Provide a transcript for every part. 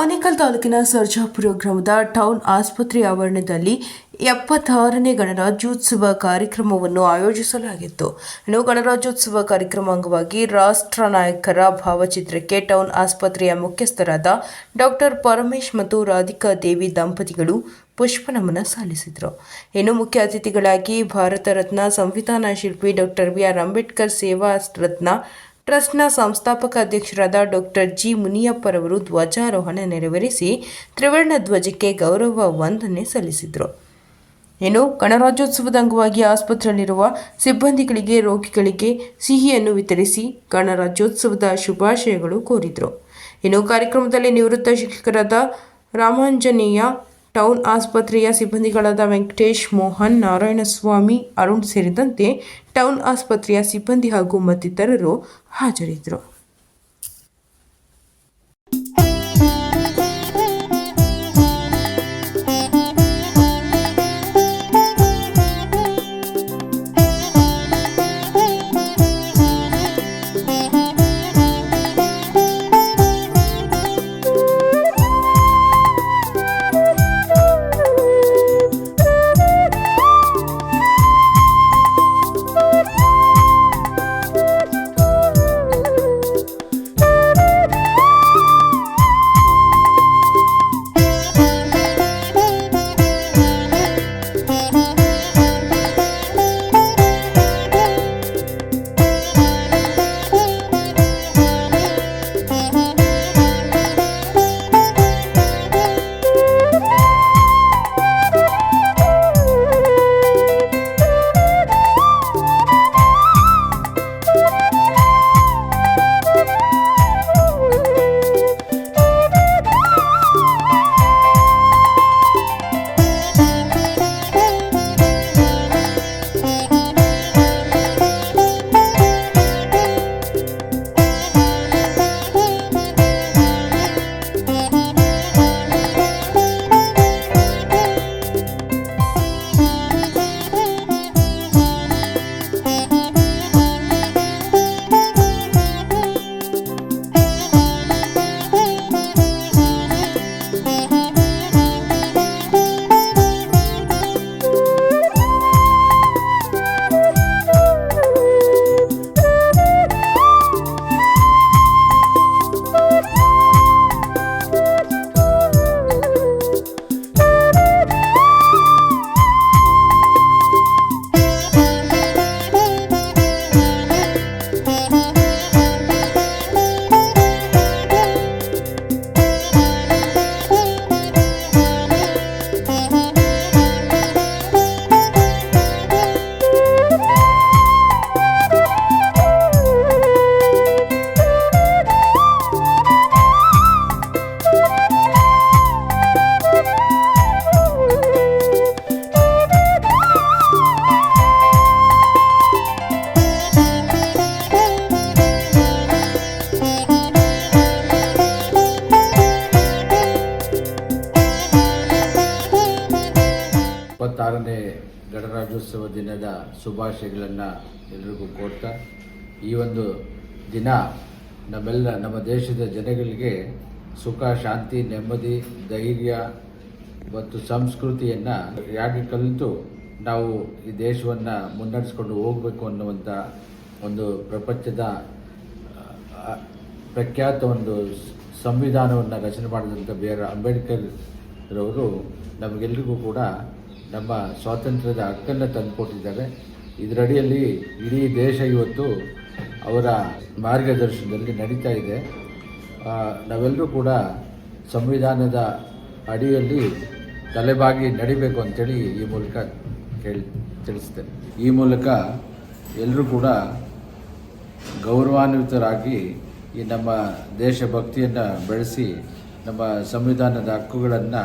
ಆನೇಕಲ್ ತಾಲೂಕಿನ ಸರ್ಜಾಪುರ ಗ್ರಾಮದ ಟೌನ್ ಆಸ್ಪತ್ರೆ ಆವರಣದಲ್ಲಿ ಎಪ್ಪತ್ತಾರನೇ ಗಣರಾಜ್ಯೋತ್ಸವ ಕಾರ್ಯಕ್ರಮವನ್ನು ಆಯೋಜಿಸಲಾಗಿತ್ತು. ಇನ್ನು ಗಣರಾಜ್ಯೋತ್ಸವ ಕಾರ್ಯಕ್ರಮ ಅಂಗವಾಗಿ ರಾಷ್ಟ್ರ ನಾಯಕರ ಭಾವಚಿತ್ರಕ್ಕೆ ಟೌನ್ ಆಸ್ಪತ್ರೆಯ ಮುಖ್ಯಸ್ಥರಾದ ಡಾಕ್ಟರ್ ಪರಮೇಶ್ ಮತ್ತು ರಾಧಿಕಾ ದೇವಿ ದಂಪತಿಗಳು ಪುಷ್ಪನಮನ ಸಲ್ಲಿಸಿದರು. ಇನ್ನು ಮುಖ್ಯ ಅತಿಥಿಗಳಾಗಿ ಭಾರತ ರತ್ನ ಸಂವಿಧಾನ ಶಿಲ್ಪಿ ಡಾಕ್ಟರ್ ಬಿ ಆರ್. ಅಂಬೇಡ್ಕರ್ ಸೇವಾ ರತ್ನ ಟ್ರಸ್ಟ್ನ ಸಂಸ್ಥಾಪಕ ಅಧ್ಯಕ್ಷರಾದ ಡಾಕ್ಟರ್ ಜಿ ಮುನಿಯಪ್ಪರವರು ಧ್ವಜಾರೋಹಣ ನೆರವೇರಿಸಿ ತ್ರಿವರ್ಣ ಧ್ವಜಕ್ಕೆ ಗೌರವ ವಂದನೆ ಸಲ್ಲಿಸಿದರು. ಇನ್ನು ಗಣರಾಜ್ಯೋತ್ಸವದ ಅಂಗವಾಗಿ ಆಸ್ಪತ್ರೆಯಲ್ಲಿರುವ ಸಿಬ್ಬಂದಿಗಳಿಗೆ, ರೋಗಿಗಳಿಗೆ ಸಿಹಿಯನ್ನು ವಿತರಿಸಿ ಗಣರಾಜ್ಯೋತ್ಸವದ ಶುಭಾಶಯಗಳು ಕೋರಿದರು. ಇನ್ನು ಕಾರ್ಯಕ್ರಮದಲ್ಲಿ ನಿವೃತ್ತ ಶಿಕ್ಷಕರಾದ ರಾಮಾಂಜನೇಯ ಟೌನ್ ಆಸ್ಪತ್ರೆಯ ಸಿಬ್ಬಂದಿಗಳಾದ ವೆಂಕಟೇಶ್ ಮೋಹನ್ ನಾರಾಯಣಸ್ವಾಮಿ ಅರುಣ್ ಸೇರಿದಂತೆ ಟೌನ್ ಆಸ್ಪತ್ರೆಯ ಸಿಬ್ಬಂದಿ ಹಾಗೂ ಮತ್ತಿತರರು ಹಾಜರಿದ್ದರು. ಇಪ್ಪತ್ತಾರನೇ ಗಣರಾಜ್ಯೋತ್ಸವ ದಿನದ ಶುಭಾಶಯಗಳನ್ನು ಎಲ್ರಿಗೂ ಕೊಡ್ತಾ ಈ ಒಂದು ದಿನ ನಮ್ಮೆಲ್ಲ, ನಮ್ಮ ದೇಶದ ಜನಗಳಿಗೆ ಸುಖ, ಶಾಂತಿ, ನೆಮ್ಮದಿ, ಧೈರ್ಯ ಮತ್ತು ಸಂಸ್ಕೃತಿಯನ್ನು ಯಾಕೆ ಕಲಿತು ನಾವು ಈ ದೇಶವನ್ನು ಮುನ್ನಡೆಸ್ಕೊಂಡು ಹೋಗಬೇಕು ಅನ್ನುವಂಥ ಒಂದು ಪ್ರಪಂಚದ ಪ್ರಖ್ಯಾತ ಒಂದು ಸಂವಿಧಾನವನ್ನು ರಚನೆ ಮಾಡಿದಂಥ ಬಿ ಆರ್ ಅಂಬೇಡ್ಕರ್ ರವರು ನಮಗೆಲ್ರಿಗೂ ಕೂಡ ನಮ್ಮ ಸ್ವಾತಂತ್ರ್ಯದ ಹಕ್ಕನ್ನು ತಂದುಕೊಟ್ಟಿದ್ದಾರೆ. ಇದರಡಿಯಲ್ಲಿ ಇಡೀ ದೇಶ ಇವತ್ತು ಅವರ ಮಾರ್ಗದರ್ಶನದಲ್ಲಿ ನಡೀತಾ ಇದೆ. ನಾವೆಲ್ಲರೂ ಕೂಡ ಸಂವಿಧಾನದ ಅಡಿಯಲ್ಲಿ ತಲೆಬಾಗಿ ನಡಿಬೇಕು ಅಂತೇಳಿ ಈ ಮೂಲಕ ಕೇಳಿ, ತಿಳಿಸ್ತೇನೆ. ಈ ಮೂಲಕ ಎಲ್ಲರೂ ಕೂಡ ಗೌರವಾನ್ವಿತರಾಗಿ ಈ ನಮ್ಮ ದೇಶಭಕ್ತಿಯನ್ನು ಬೆಳೆಸಿ ನಮ್ಮ ಸಂವಿಧಾನದ ಹಕ್ಕುಗಳನ್ನು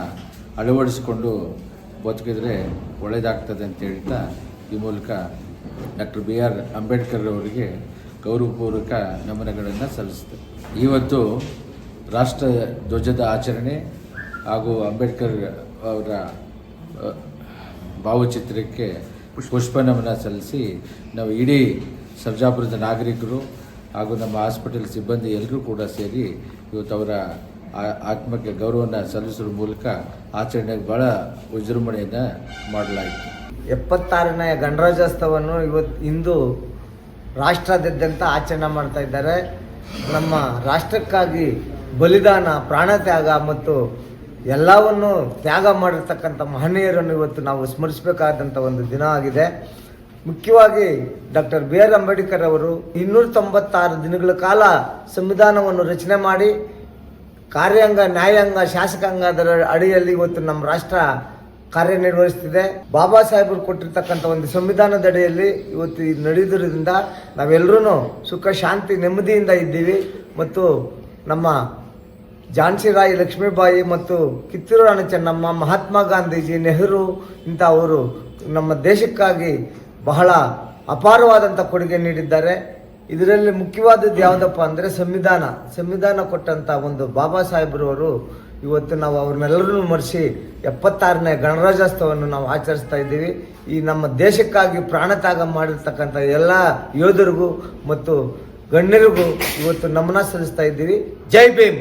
ಅಳವಡಿಸಿಕೊಂಡು ಬದುಕಿದ್ರೆ ಒಳ್ಳೆಯದಾಗ್ತದೆ ಅಂತ ಹೇಳ್ತಾ ಈ ಮೂಲಕ ಡಾಕ್ಟರ್ ಬಿ ಆರ್ ಅಂಬೇಡ್ಕರ್ ಅವರಿಗೆ ಗೌರವಪೂರ್ವಕ ನಮನಗಳನ್ನು ಸಲ್ಲಿಸ್ತೇನೆ. ಇವತ್ತು ರಾಷ್ಟ್ರ ಧ್ವಜದ ಆಚರಣೆ ಹಾಗೂ ಅಂಬೇಡ್ಕರ್ ಅವರ ಭಾವಚಿತ್ರಕ್ಕೆ ಪುಷ್ಪ ನಮನ ಸಲ್ಲಿಸಿ ನಾವು ಇಡೀ ಸರ್ಜಾಪುರದ ನಾಗರಿಕರು ಹಾಗೂ ನಮ್ಮ ಹಾಸ್ಪಿಟಲ್ ಸಿಬ್ಬಂದಿ ಎಲ್ಲರೂ ಕೂಡ ಸೇರಿ ಇವತ್ತು ಅವರ ಆ- ಆತ್ಮಕ್ಕೆ ಗೌರವವನ್ನು ಸಲ್ಲಿಸುವ ಮೂಲಕ ಆಚರಣೆಗೆ ಭಾಳ ವಿಜೃಂಭಣೆಯನ್ನು ಮಾಡಲಾಯಿತು. ಎಪ್ಪತ್ತಾರನೇ ಗಣರಾಜ್ಯೋತ್ಸವವನ್ನು ಇವತ್ತು ಇಂದು ರಾಷ್ಟ್ರಾದ್ಯಂತ ಆಚರಣೆ ಮಾಡ್ತಾ ಇದ್ದಾರೆ. ನಮ್ಮ ರಾಷ್ಟ್ರಕ್ಕಾಗಿ ಬಲಿದಾನ ಪ್ರಾಣತ್ಯಾಗ ಮತ್ತು ಎಲ್ಲವನ್ನು ತ್ಯಾಗ ಮಾಡಿರ್ತಕ್ಕಂಥ ಮಹನೀಯರನ್ನು ಇವತ್ತು ನಾವು ಸ್ಮರಿಸಬೇಕಾದಂಥ ಒಂದು ದಿನ ಆಗಿದೆ. ಮುಖ್ಯವಾಗಿ ಡಾಕ್ಟರ್ ಬಿ ಆರ್ ಅಂಬೇಡ್ಕರ್ ಅವರು ಇನ್ನೂರ ತೊಂಬತ್ತಾರು ದಿನಗಳ ಕಾಲ ಸಂವಿಧಾನವನ್ನು ರಚನೆ ಮಾಡಿ ಕಾರ್ಯಾಂಗ, ನ್ಯಾಯಾಂಗ ಶಾಸಕಾಂಗದ ಅಡಿಯಲ್ಲಿ ಇವತ್ತು ನಮ್ಮ ರಾಷ್ಟ್ರ ಕಾರ್ಯನಿರ್ವಹಿಸ್ತಿದೆ ಬಾಬಾ ಸಾಹೇಬರು ಕೊಟ್ಟಿರ್ತಕ್ಕಂಥ ಒಂದು ಸಂವಿಧಾನದ ಅಡಿಯಲ್ಲಿ ಇವತ್ತು ಇದು ನಡೆಯುವುದರಿಂದ ನಾವೆಲ್ಲರೂ ಸುಖ, ಶಾಂತಿ, ನೆಮ್ಮದಿಯಿಂದ ಇದ್ದೀವಿ. ಮತ್ತು ನಮ್ಮ ಝಾನ್ಸಿ ರಾಯಿ, ಲಕ್ಷ್ಮೀಬಾಯಿ ಮತ್ತು ಕಿತ್ತೂರು ರಾಣಿ ಚೆನ್ನಮ್ಮ, ಮಹಾತ್ಮ ಗಾಂಧೀಜಿ, ನೆಹರು ಇಂಥವರು ನಮ್ಮ ದೇಶಕ್ಕಾಗಿ ಬಹಳ ಅಪಾರವಾದಂಥ ಕೊಡುಗೆ ನೀಡಿದ್ದಾರೆ. ಇದರಲ್ಲಿ ಮುಖ್ಯವಾದದ್ದು ಯಾವುದಪ್ಪ ಅಂದರೆ ಸಂವಿಧಾನ. ಸಂವಿಧಾನ ಕೊಟ್ಟಂಥ ಒಂದು ಬಾಬಾ ಸಾಹೇಬ್ರವರು ಇವತ್ತು ನಾವು ಅವ್ರನ್ನೆಲ್ಲರನ್ನು ಮರೆಸಿ ಎಪ್ಪತ್ತಾರನೇ ಗಣರಾಜ್ಯೋತ್ಸವವನ್ನು ನಾವು ಆಚರಿಸ್ತಾ ಇದ್ದೀವಿ. ಈ ನಮ್ಮ ದೇಶಕ್ಕಾಗಿ ಪ್ರಾಣತ್ಯಾಗ ಮಾಡಿರ್ತಕ್ಕಂಥ ಎಲ್ಲ ಯೋಧರಿಗೂ ಮತ್ತು ಗಣ್ಯರಿಗೂ ಇವತ್ತು ನಮನ ಸಲ್ಲಿಸ್ತಾ ಇದ್ದೀವಿ. ಜೈ ಭೀಮ್.